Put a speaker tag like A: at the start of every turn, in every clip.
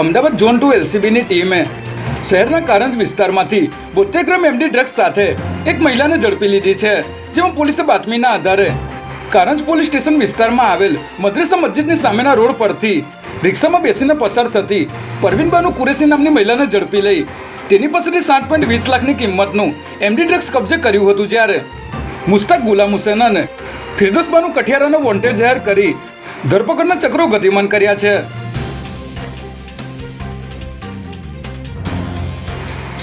A: Ahmedabad zone two એલસીબીની ટીમે શહેરના કારંજ વિસ્તારમાંથી બોતેર ગ્રામ એમડી ડ્રગ્સ સાથે એક મહિલાને ઝડપી લીધી છે, જેમાં પોલીસે બાતમીના આધારે કારંજ પોલીસ સ્ટેશન વિસ્તારમાં આવેલ મદ્રેસા મસ્જિદની સામેના રોડ પરથી રિક્ષામાં બેસીને પસાર થતી પરવીનબાનુ કુરેશી નામની મહિલાને ઝડપી લઈ તેની પાસેથી સાત પોઈન્ટ વીસ લાખની કિંમતનું એમડી ડ્રગ્સ કબજે કર્યું હતું જ્યારે મુસ્તાક ગુલામ હુસેન અને ફિરદોસબાનુ કઠિયારાનો વોન્ટેડ જાહેર કરી ધરપકડના ચક્રો ગતિમાન કર્યા છે.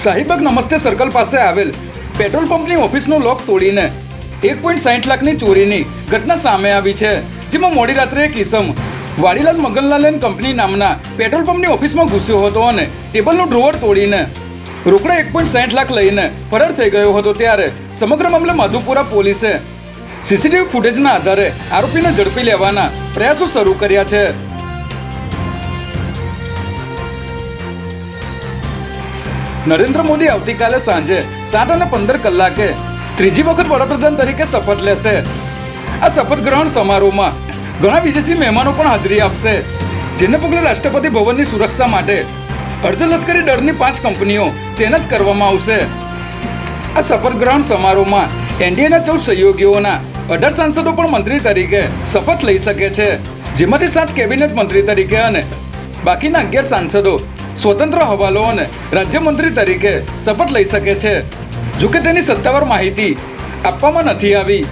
A: શાહીબાગ નમસ્તે સર્કલ પાસે આવેલ પેટ્રોલ પંપની ઓફિસનો લોક તોડીને એક પોઈન્ટ સાઠ લાખની ચોરીની ઘટના સામે આવી છે, જેમાં મોડી રાત્રે એક ઇસમ વાડીલાલ મગનલાલ એન્ડ કંપની નામના પેટ્રોલ પંપની ઓફિસમાં ઘૂસ્યો હતો અને ટેબલનું ડ્રોવર તોડીને રોકડા એક પોઈન્ટ સાઠ લાખ લઈને ફરાર થઈ ગયો હતો ત્યારે સમગ્ર મામલે માધુપુરા પોલીસે સીસીટીવી ફૂટેજના આધારે આરોપીને ઝડપી લેવાના પ્રયાસો શરૂ કર્યા છે. નરેન્દ્ર મોદી આવતીકાલે સાંજે સાત અને પંદર કલાકે ત્રીજી વખત વડાપ્રધાન તરીકે શપથ લેશે. આ શપથ ગ્રહણ સમારોહમાં ઘણા વિદેશી મહેમાનો પણ હાજરી આપશે, જેને પગલે રાષ્ટ્રપતિ ભવનની સુરક્ષા માટે અર્ધલશ્કરી દળની પાંચ કંપનીઓ તૈનાત કરવામાં આવશે. આ શપથ ગ્રહણ સમારોહમાં એનડીએના ચૌદ સહયોગીઓના અઢાર સાંસદો પણ મંત્રી તરીકે શપથ લઈ શકે છે, જેમાંથી સાત કેબિનેટ મંત્રી તરીકે અને બાકીના અગિયાર સાંસદો સ્વતંત્ર હવાલો અને રાજ્યમંત્રી તરીકે શપથ લઈ શકે છે. જોકે તેની સત્તાવાર માહિતી આપવામાં નથી આવી.